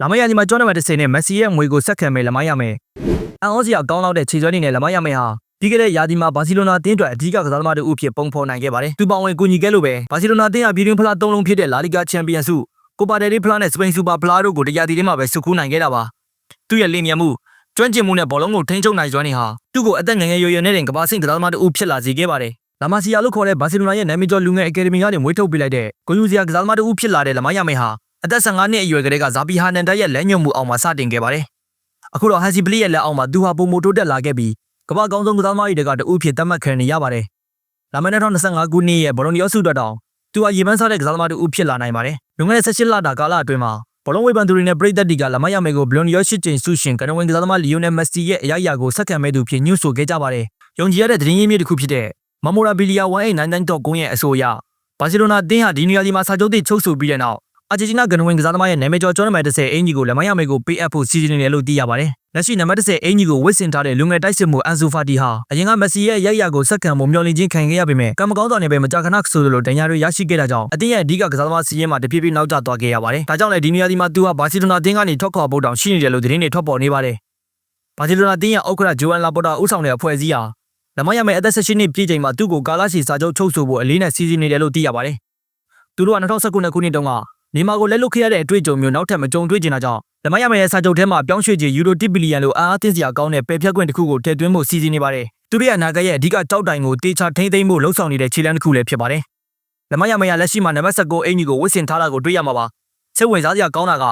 လာမရညီမှာကျောင်းနံပါတ်10နဲ့မက်ဆီရဲ့ငွေကိုဆက်ခံမယ်လမရမယ်အန်အောစရာကောင်းလောက်တဲ့ခြေစွမ်းနေနဲ့လမရမယ်ဟာပြီးခဲ့တဲ့ရာသီမှာဘာစီလိုနာအသင်းအတွက်အဓိကကစားသမားတို့အဖြစ်ပုံဖော်နိုင်ခဲ့ပါတယ်သူပောင်ဝင်ကူညီခဲ့လို့ပဲဘာစီလိုနာအသင်းဟာပြည်တွင်းဖလား၃လုံးဖြစ်တဲ့လာလီဂါချန်ပီယံဆုကိုပါဒယ်ရီဖလားနဲ့စပိန်စူပါဖလားတို့ကိုတရားတီထဲမှာပဲစုခူးနိုင်ခဲ့တာပါသူ့ရဲ့လင်မြန်မှုကျွမ်းကျင်မှုနဲ့ဘောလုံးကိုထိန်းချုပ်နိုင်စွမ်းနေဟာသူ့ကိုအသက်ငယ်ငယ်ရွယ်ရွယ်နဲ့တင်ကမ္ဘာစိတ်ကစားသမားတို့အဖြစ်လာစေခဲ့ပါတယ်လာမစီယာလို့ခေါ်တဲ့ဘာစီလိုနာရဲ့နာမည်ကျော်လူငယ်အကယ်ဒမီကနေမွေးထုတ်ပေးလိုက်တဲ့ဂိုယူစီယာကစားသမားတို့ဖြစ်လာတဲ့လမရမယ်ဟာ အသက်15နှစ်အရွယ်ကလေးကဇာပီဟာနန်ဒတ်ရဲ့လက်ညှိုးမှုအောင်မှာစတင်ခဲ့ပါတယ်။အခုတော့ဟန်စီပလီရဲ့လက်အောက်မှာသူဟာပုံမိုတိုးတက်လာခဲ့ပြီးကမ္ဘာကောင်းဆုံးကစားသမားတွေကတဦးဖြစ်သတ်မှတ်ခံနေရပါတယ်။လာမယ့်2025ခုနှစ်ရဲ့ဘောလုံးရောစုအတွက်တောင်သူဟာရေပန်းစားတဲ့ကစားသမားတူဦးဖြစ်လာနိုင်ပါတယ်။လွန်ခဲ့တဲ့18လတာကာလအတွင်းမှာဘောလုံးဝေဖန်သူတွေနဲ့ပရိသတ်တွေကလမရမယ်ကိုဘလွန်ရောရှိကျင်ဆုရှင်ကနဝင်ကစားသမားလီယိုနယ်မက်ဆီရဲ့အရာရာကိုဆက်ခံမဲ့သူဖြစ်ညှို့ဆိုခဲ့ကြပါတယ်။ယုံကြည်ရတဲ့သတင်းရင်းမြစ်တစ်ခုဖြစ်တဲ့မမိုရာဘီလီယာ1899.9ရဲ့အဆိုအရဘာစီလိုနာအသင်းဟာဒီနီယာဒီမှာစာချုပ်သစ်ချုပ်ဆိုပြီးတဲ့နောက် အာဂျင်တီးနားကနဝင်ကစားသမားရဲ့နာမည်ကျော်ကျော်နံပါတ်30အင်ဂျီကိုလက်မရမယ်ကိုပေးအပ်ဖို့စီစဉ်နေတယ်လို့သိရပါတယ်။လက်ရှိနံပါတ်30အင်ဂျီကိုဝစ်ဆင်ထားတဲ့လူငယ်တိုက်စစ်မှုအန်ဇူဖာတီဟာအရင်ကမက်ဆီရဲ့ရိုက်ရကိုစက္ကန့်မှုမျှော်လင့်ခြင်းခံခဲ့ရပေမဲ့ကံမကောင်းစွာနဲ့ပဲမကြာခဏဆိုလိုဒဏ်ရာတွေရရှိခဲ့တာကြောင့်အသင်းရဲ့အဓိကကစားသမားစီးရင်မှာတဖြည်းဖြည်းနောက်ကျသွားခဲ့ရပါတယ်။ဒါကြောင့်လည်းဒီနီယာဒီမှာသူဟာဘာစီလိုနာအသင်းကနေထွက်ခွာဖို့တောင်ရှိနေတယ်လို့သတင်းတွေထွက်ပေါ်နေပါတယ်။ဘာစီလိုနာအသင်းရဲ့ဥက္ကဋ္ဌဂျိုအန်လာပေါ်တာဦးဆောင်တဲ့အဖွဲ့အစည်းဟာလက်မရမယ်အသက်16နှစ်ပြည့်ချိန်မှာသူ့ကိုကာလာစီစာချုပ်ချုပ်ဆိုဖို့အလေးနဲ့စီစဉ်နေတယ်လို့သိရပါတယ်။သူတို့က2019ခုနှစ်တုန်းက နေမာကိုလက်လွတ်ခဲ့ရတဲ့အတွေ့အကြုံမျိုးနောက်ထပ်မကြုံတွေ့ကျင်တာကြောင့်လက်မရမယ်ရဲ့စာချုပ်ထဲမှာပြောင်းရွှေ့ခြင်းယူရို1ဘီလီယံလိုအားအသင်းစရာကောင်းတဲ့ပယ်ဖြတ်ခွင့်တစ်ခုကိုထည့်သွင်းဖို့စီစဉ်နေပါတယ်။သူတို့ရဲ့အနာဂတ်ရဲ့အဓိကကြောက်တိုင်ကိုတေချာထိမ့်သိမ်းဖို့လှုံ့ဆော်နေတဲ့ခြေလှမ်းတစ်ခုလည်းဖြစ်ပါတယ်။လက်မရမယ်ရဲ့လက်ရှိမှာနံပါတ်19အင်ဂျီကိုဝစ်ဆင်ထားတာကိုတွေ့ရမှာပါ။စိတ်ဝင်စားစရာကောင်းတာက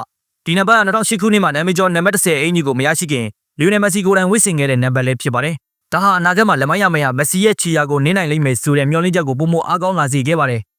ဒီနံပါတ်က2008ခုနှစ်မှာနာမည်ကျော်နံပါတ်10အင်ဂျီကိုမရရှိခင်လီယိုနယ်မက်ဆီကိုယ်တိုင်ဝစ်ဆင်ခဲ့တဲ့နံပါတ်လည်းဖြစ်ပါတယ်။ဒါဟာအနာဂတ်မှာလက်မရမယ်ရဲ့မက်ဆီရဲ့ခြေရာကိုနင်းနိုင်လိမ့်မယ်ဆိုတဲ့မျှော်လင့်ချက်ကိုပုံမအားကောင်းလာစေခဲ့ပါတယ်။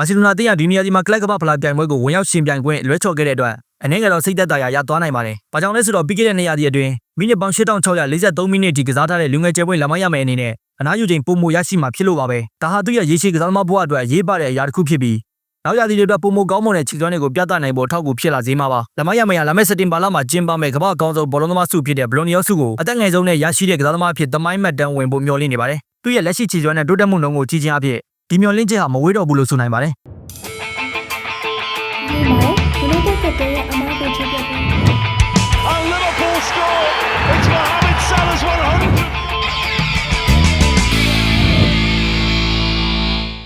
ဘာစီလိုနာတင်းရဒီနီယာဒီမှာကလပ်ကပဖလာပြိုင်ပွဲကိုဝင်ရောက်ရှင်ပြိုင်ခွင့်လွှဲချော်ခဲ့တဲ့အတွက်အနေငယ်တော့စိတ်သက်သာရာရသွားနိုင်ပါတယ်။ဘာကြောင့်လဲဆိုတော့ပြီးခဲ့တဲ့နေရာဒီအတွင်းမိနစ်ပေါင်း8643မိနစ်ဒီကစားထားတဲ့လူငယ်ကျဲပွဲလက်မရမယ်အနေနဲ့အနားယူချိန်ပုံမရရှိမှာဖြစ်လို့ပါပဲ။ဒါဟာသူ့ရဲ့ရေရှည်ကစားသမားဘဝအတွက်ရေးပါတဲ့အရာတစ်ခုဖြစ်ပြီးနောက်ရာသီတွေအတွက်ပုံမကောင်းမွန်တဲ့ခြေစွမ်းတွေကိုပြသနိုင်ဖို့ထောက်ကူဖြစ်လာစေမှာပါ။လက်မရမယ်ရလာမယ့်စက်တင်ဘာလမှာကျင်းပမယ့်ကမ္ဘာအကောင်းဆုံးဘောလုံးသမားစုဖြစ်တဲ့ဘလွန်နီယောစုကိုအသက်ငယ်ဆုံးနဲ့ရရှိတဲ့ကစားသမားအဖြစ်သမိုင်းမှတ်တမ်းဝင်ဖို့မျှော်လင့်နေပါတယ်။သူ့ရဲ့လက်ရှိခြေစွမ်းနဲ့တိုးတက်မှုနှုန်းကိုကြည့်ခြင်းအဖြစ် ဒီမျှော်လင့်ချက်ဟာမဝေးတော့ဘူးလို့ဆိုနိုင်ပါတယ်။ဒီမှာဘလို့တက်တဲ့ရဲ့အမား